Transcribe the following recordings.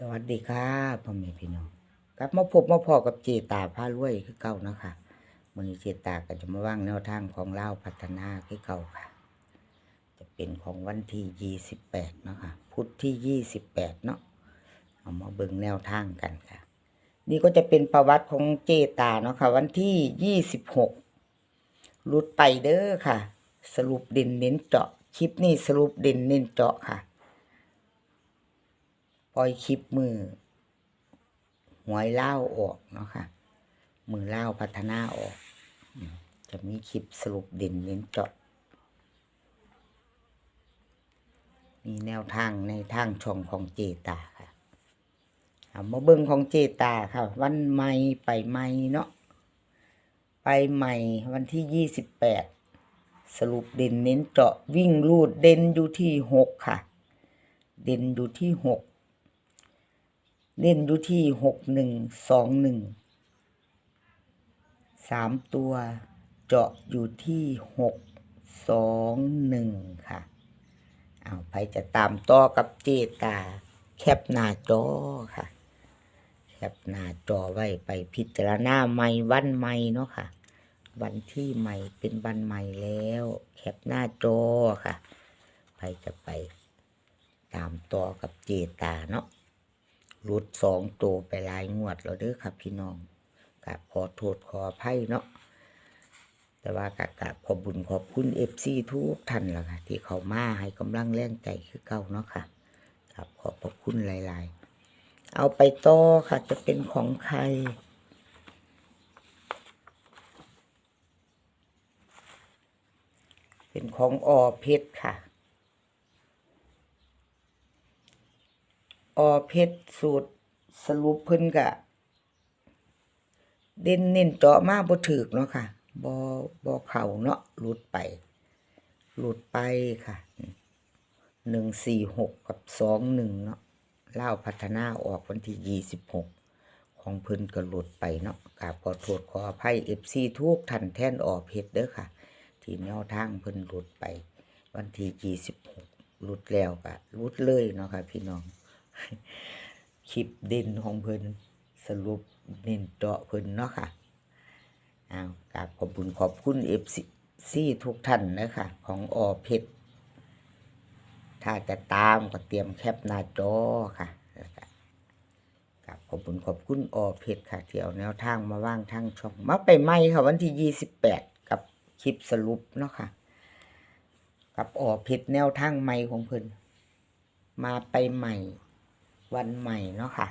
สวัสดีครับพ่อแม่พี่น้องกลับมาพบมาพอกับเจตาผ้ารวยคือเก่านะคะวันนี้เจตาก็จะมาว่างแนวทางของเล่าพัฒนาคือเก่าค่ะ จะเป็นของวันที่ยี่สิบแปดเนาะคะพุธที่ยี่สิบแปดเนาะเอามาเบิ่งแนวทางกันค่ะ นี่ก็จะเป็นประวัติของเจตาเนาะค่ะวันที่ยี่สิบหกรุดไปเด้อค่ะ สรุปเด่นเน้นเจาะคลิปนี้สรุปเด่นเน้นเจาะค่ะ ปล่อยคลิปมือหวยเล่าออกเนาะค่ะ มือเล่าพัฒนาออก จะมีคลิปสรุปเด่นเน้นเจาะ มีแนวทางในทางช่องของเจตาค่ะเอามาเบิ่งของเจตาค่ะ วันใหม่ไปใหม่เนาะไปใหม่วันที่ยี่สิบแปดสรุปเด่นเน้นเจาะวิ่งลูดเด่นอยู่ที่หกค่ะ เด่นอยู่ที่หก เล่นอยู่ที่หกหนึ่งสองหนึ่งสามตัวเจาะอยู่ที่หกสองหนึ่งค่ะ เอาไปจะตามต่อกับเจตา แคปหน้าจอค่ะ แคปหน้าจอไว้ไปพิจารณาใหม่วันใหม่เนาะค่ะ วันที่ใหม่เป็นวันใหม่แล้ว แคปหน้าจอค่ะ ไปจะไปตามต่อกับเจตาเนาะ รุดสองตัวไปหลายงวดแล้วเด้อครับพี่น้องกับขอโทษขออภัยเนาะแต่ว่ากะกะขอบุญขอบคุณเอฟซีทุกท่านละค่ะ ที่เขามาให้กำลังแรงใจคือเก่าเนาะค่ะครับขอบพระคุณหลาย ๆ เอาไปต่อค่ะจะเป็นของใครเป็นของออเพชรค่ะ ออเพชรสูตรสรุปเพิ่นกะ เด่นเน้นเจาะมากบ่ถึกเนาะค่ะบ่บ่เข่าเนาะหลุดไป หลุดไปค่ะหนึ่งสี่หกกับสองหนึ่งเนาะเล่าพัฒนาออกวันที่ยี่สิบหกของเพิ่นก็หลุดไปเนาะกาบขอโทษขออภัยเอฟซีทุกท่านแท่นออกเพชรเด้อค่ะ ที่แนวทางเพิ่นหลุดไป วันที่ยี่สิบหกหลุดแล้วก็หลุดเลยเนาะค่ะพี่น้อง คลิปเด่นของเพิ่นสรุปเน้นเจาะเพิ่นเนาะค่ะอ้าวกราบขอบคุณขอบคุณเอฟซีทุกท่านนะคะของออเพชรถ้าจะตามก็เตรียมแคปหน้าจอค่ะก็กราบขอบคุณขอบคุณออเพชรค่ะที่เอาแนวทางมาว่างทางช่องมาไปใหม่ค่ะวันที่ยี่สิบแปดกับคลิปสรุปเนาะค่ะ กับอเพชรแนวทางใหม่ของเพิ่นมาไปใหม่ วันใหม่เนาะค่ะ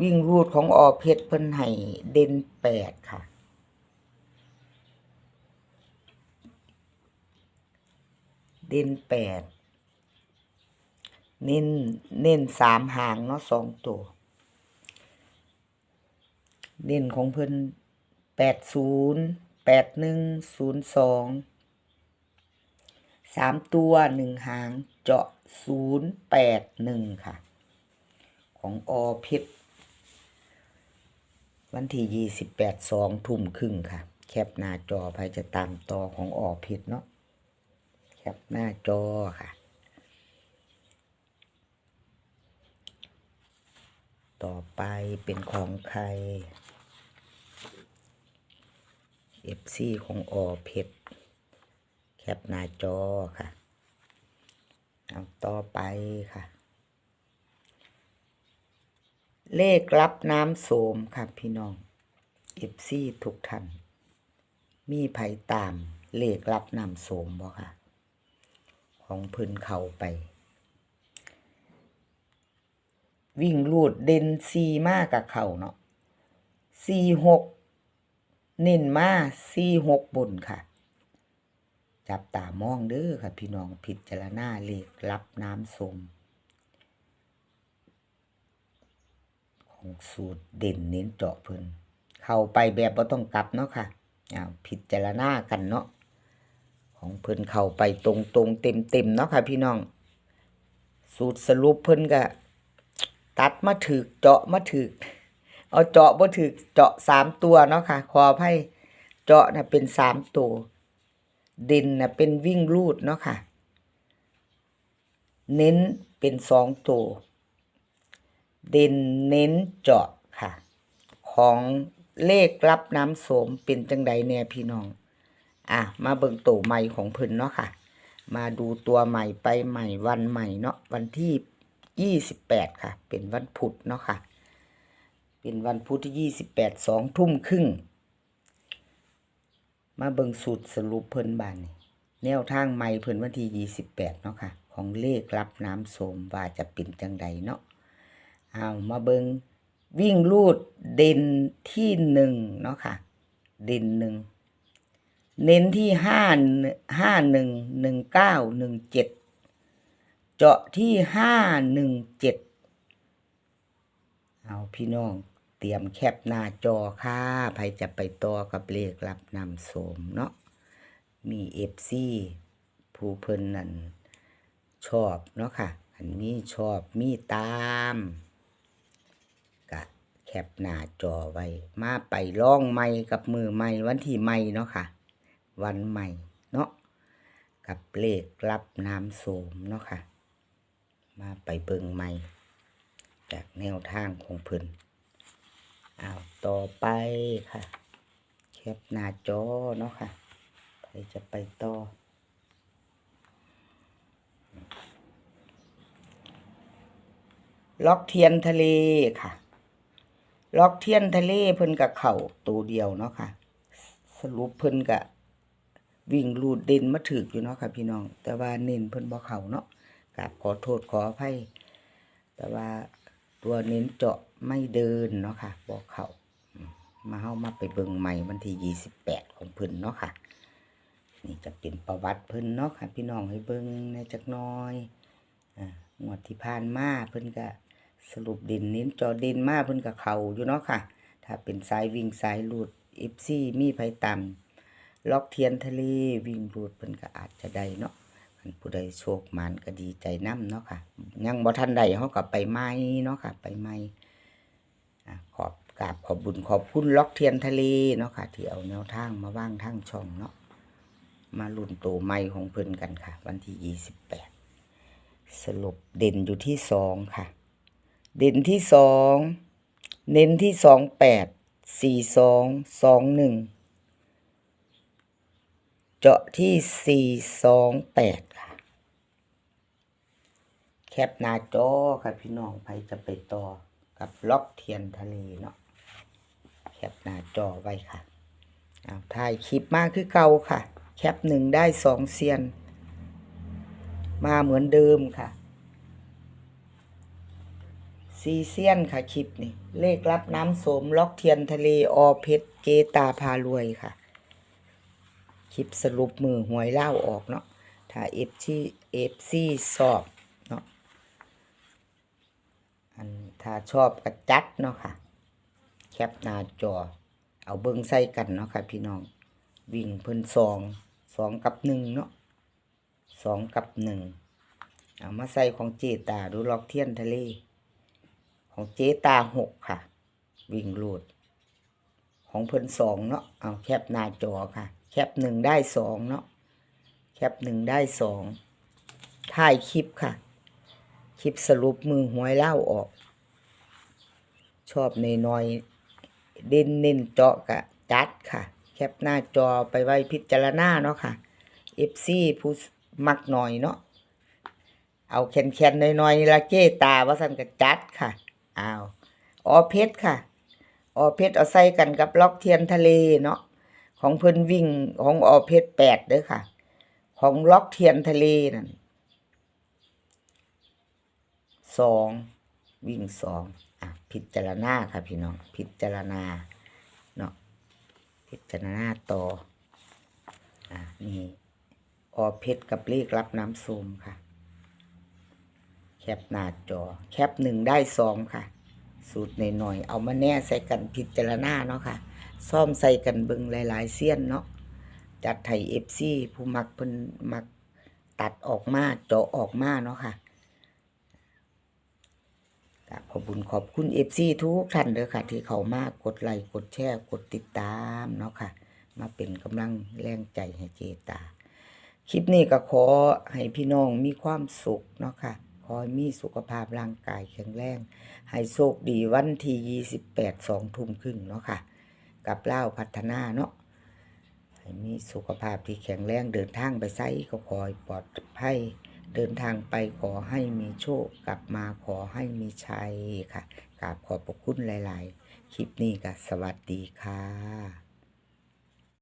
วิ่งรูดของออเพชรเพิ่นให้เด่นแปดค่ะ เด่นแปดเน้นเน้นสามหางเนาะสองตัวเด่นของเพิ่นแปดศูนย์แปดหนึ่งศูนย์สองสามตัวหนึ่งหาง จาะศูนย์แปดหนึ่งค่ะ ของอเพชรวันที่ยี่สิบแปดสองทุ่มครึ่งค่ะ แคปหน้าจอไปจะตามต่อของอเพชรเนาะ แคปหน้าจอค่ะ ต่อไปเป็นของใคร FC ของอเพชรแคปหน้าจอค่ะ เอาต่อไปค่ะ เลขรับน้ำโสมค่ะพี่น้อง FC ทุกท่าน มีไผตามเลขรับน้ำโสมบ่ค่ะ ของพิ่นเขาไป วิ่งลูดเด่นซีมากกับเขาเนาะซีหกเน้นมาซีหกบนค่ะ จับตามองเด้อค่ะพี่น้องพิดจารณาเลขรับน้ำสมของสูตรเด่นเน้นเจาะเพิ่นเข้าไปแบบบ่ต้องกลับเนาะค่ะอ้าวพิจารณากันเนาะของเพิ่นเข้าไปตรงตรงเต็มเต็มเนาะค่ะพี่น้อง สูตรสรุปเพิ่นก็ตัดมาถึกเจาะมาถึกเอาเจาะบ่ถึกเจาะสามตัวเนาะค่ะขอให้เจาะนะเป็นสามตัว เด่นนะเป็นวิ่งลูดเนาะค่ะ เน้นเป็นสองตัวเด่นเน้นเจาะค่ะ ของเลขรับน้ำโสมเป็นจังใดแน่พี่น้อง อะ มาเบิ่งตัวใหม่ของเพิ่นเนาะค่ะ มาดูตัวใหม่ไปใหม่วันใหม่เนาะวันที่ยี่สิบแปดค่ะ เป็นวันพุธเนาะค่ะ เป็นวันพุธที่ยี่สิบแปดสองทุ่มครึ่ง มาเบิงสูตรสรุปเพิ่นบานนี่แนวทางใหม่เพิ่นวันที่ยี่สิบแปดเนาะค่ะ ของเลขรับน้ำโสมว่าจะเป็นจังใดเนาะเอามาเบิงวิ่งลูดเด่นที่หนึ่งเนาะค่ะ เด่นหนึ่งเน้นที่ห้าห้าหนึ่งหนึ่งเก้าหนึ่งเจ็ดเจาะที่ห้าหนึ่งเจ็ดเอาพี่น้อง เตรียมแคปหน้าจอค่ะใครจะไปต่อกับเลขรับนำโสมเนาะ มีเอฟซีผู้เพิ่นนั่นชอบเนาะค่ะ อันนี้ชอบมีตามกะแคปหน้าจอไว้ มาไปล่องไม่กับมือไม่วันที่ไม่เนาะค่ะ วันใหม่เนาะ กับเลขรับน้ำโสมเนาะค่ะ มาไปเบิงใหม่จากแนวทางของเพิ่น อ้าวต่อไปค่ะ แคปหน้าจอเนาะค่ะใครจะไปต่อล็อกเทียนทะเลค่ะ ล็อกเทียนทะเลเพิ่นกับเข่าตัวเดียวเนาะค่ะ สรุปเพิ่นกะวิ่งลูดเด่นมาถึกอยู่เนาะค่ะ พี่น้อง แต่ว่าเน้นเพิ่นบ่เข้าเนาะกราบขอโทษขออภัยแต่ว่า ตัวเน้นเจาะไม่เดินเนาะค่ะบ่เขามาเฮามาไปเบิ่งใหม่วันที่28ของเพิ่นเนาะค่ะ นี่จะเป็นประวัติเพิ่นเนาะค่ะ พี่น้องให้เบิ่งในจักน้อยอ่างวดที่ผ่านมาเพิ่นก็สรุปเด่นเน้นเจอเด่นมาเพิ่นก็เขาอยู่เนาะค่ะ ถ้าเป็นสายวิ่งสายลูด FC มีไผตามล็อกเทียนทะเลวิ่งลูดเพิ่นก็อาจจะได้เนาะ ผู้ใดโชคหมานก็ดีใจนํเนาะค่ะ ยังบ่ทันได้เฮาก็ไปใหม่เนาะค่ะ ไปใหม่ขอบกราบขอบบุญขอบคุณล็อกเทียนทะเลเนาะค่ะ ที่เอาแนวทางมาว่างทางช่องเนาะมาลุ่นโตใหม่ของเพิ่นกันค่ะ วันที่28สรุปเด่นอยู่ที่สองค่ะ เด่นที่สองเน้นที่สองแปดสี่สองสองหนึ่งเจาะที่สี่สองแปด ปหน้าจอค่ะพี่น้องใครจะไปต่อกับล็อกเทียนทะเลเนาะแคปหน้าจอไว้ค่ะเอาถ่ายคลิปมาคือเก่าค่ะ แคปหนึ่งได้สองเซียน มาเหมือนเดิมค่ะซีเซียนค่ะคลิปนี่เลขรับน้ำโสมล็อกเทียนทะเลอเพชรเกตาพารวยค่ะ คลิปสรุปมือหวยเล่าออกเนาะถ้าเอฟซีเอฟซีสอบ อันถ้าชอบกระจัดเนาะค่ะ แคปหน้าจอ เอาเบิ้งใส่กันเนาะค่ะ พี่น้อง วิ่งเพิ่นสองสองกับหนึ่งเนาะสองกับหนึ่งเอามาใส่ของเจตาดูล็อกเทียนทะเล ของเจตาหกค่ะ วิ่งรูดของเพิ่นสองเนาะเอาแคปหน้าจอค่ะ แคปหนึ่งได้สองเนาะแคปหนึ่งได้สองถ่ายคลิปค่ะ คลิปสรุปมือหวยเล่าออก ชอบในน้อยเด่นเน้นเจาะกะจัดค่ะ แคปหน้าจอไปไว้พิจารณาเนาะค่ะ FC ผู้มักหน่อยเนาะเอาแคนๆน้อยๆละเก้ตาว่าสันกะจัดค่ะอ้าวออเพชรค่ะออเพชรเอาใส่กันกับล็อกเทียนทะเลเนาะของเพิ่นวิ่งของออเพชรแปดเด้อค่ะ ของล็อกเทียนทะเลนั่น สองวิ่งสองอะพิจารณาค่ะพี่น้อง พิจารณาเนาะพิจารณาต่ออะนี่ออเพชรกับเลขรับน้ำซูมค่ะ แคปหน้าจอ แคปหนึ่งได้สองค่ะ สูตรหน่อยๆเอามาแน่ใส่กันพิจารณาเนาะค่ะ ซ่อมใส่กันบิงหลาย ๆเสี้ยนเนาะจัดไทยเอฟซีผู้มักเพิ่นมักตัดออกมาเจาะออกมาเนาะค่ะ กราบขอบุญขอบคุณเอฟซีทุกท่านเด้อค่ะ ที่เขามากกดไลค์กดแชร์กดติดตามเนาะค่ะ มาเป็นกำลังแรงใจให้เจตา คลิปนี้ก็ขอให้พี่น้องมีความสุขเนาะค่ะขอให้มีสุขภาพร่างกายแข็งแรงให้โชคดีวันที่28 2ทุ่มครึ่งเนาะค่ะ กับเล่าพัฒนาเนาะให้มีสุขภาพที่แข็งแรงเดินทางไปไซก็ขอให้ปลอดภัย เดินทางไปขอให้มีโชค กลับมาขอให้มีชัยค่ะกราบขอบพระคุณหลาย ๆ คลิปนี้ก็สวัสดีค่ะ